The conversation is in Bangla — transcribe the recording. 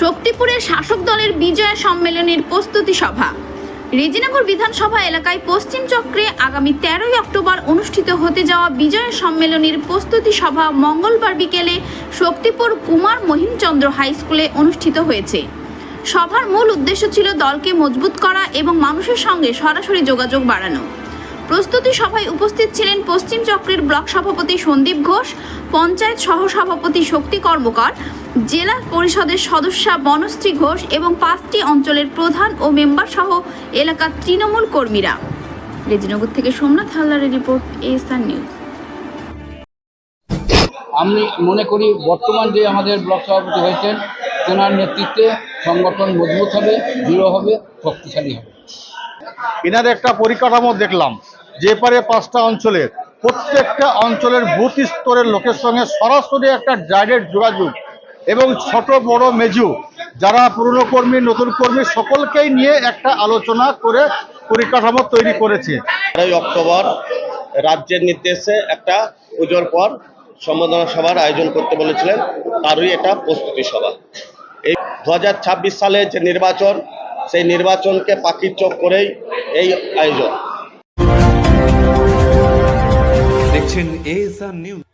শক্তিপুরের শাসক দলের বিজয় সম্মেলনের প্রস্তুতি সভা। রেজিনগর বিধানসভা এলাকায় পশ্চিম চক্রে আগামী তেরোই অক্টোবর অনুষ্ঠিত হতে যাওয়া বিজয় সম্মেলনের প্রস্তুতি সভা মঙ্গলবার বিকেলে শক্তিপুর কুমার মহিমচন্দ্র হাই স্কুলে অনুষ্ঠিত হয়েছে। সভার মূল উদ্দেশ্য ছিল দলকে মজবুত করা এবং মানুষের সঙ্গে সরাসরি যোগাযোগ বাড়ানো। প্রস্তুতি সভায় উপস্থিত ছিলেন পশ্চিম চক্রের ব্লক সভাপতি সন্দীপ ঘোষ পঞ্চায়েত সহসভাপতি শক্তি কর্মকার জেলা পরিষদের সদস্যা বনশ্রী ঘোষ এবং পাঁচটি অঞ্চলের প্রধান ও মেম্বার সহ এলাকার তৃণমূল কর্মীরা। রেজিনগর থেকে সোমনাথ হালদারের রিপোর্ট এসআর নিউজ। আমি মনে করি বর্তমান যে আমাদের ব্লক সভাপতি হয়েছেন তেনার নেতৃত্বে সংগঠন মজবুত হবে দৃঢ় হবে শক্তিশালী হবে। এনার একটা পরিকাঠামো দেখলাম। যে পারে পাঁচটা অঞ্চলের, প্রত্যেকটা অঞ্চলের বুথ স্তরের লোকের সঙ্গে সরাসরি একটা ডাইরেক্ট যোগাযোগ এবং ছোট, বড়, মেজু, যারা পুরনো কর্মী, নতুন কর্মী, সকলকেই নিয়ে একটা আলোচনা করে পরিকাঠামো তৈরি করেছে। তেরোই অক্টোবর রাজ্যের নির্দেশে একটা পুজোর পর সম্বোধনা সভার আয়োজন করতে বলেছিলেন, তারই এটা প্রস্তুতি সভা। এই দু হাজার ছাব্বিশ সালে যে নির্বাচন, সেই নির্বাচনকে পাখির চোখ করেই এই আয়োজন। watching Asia News.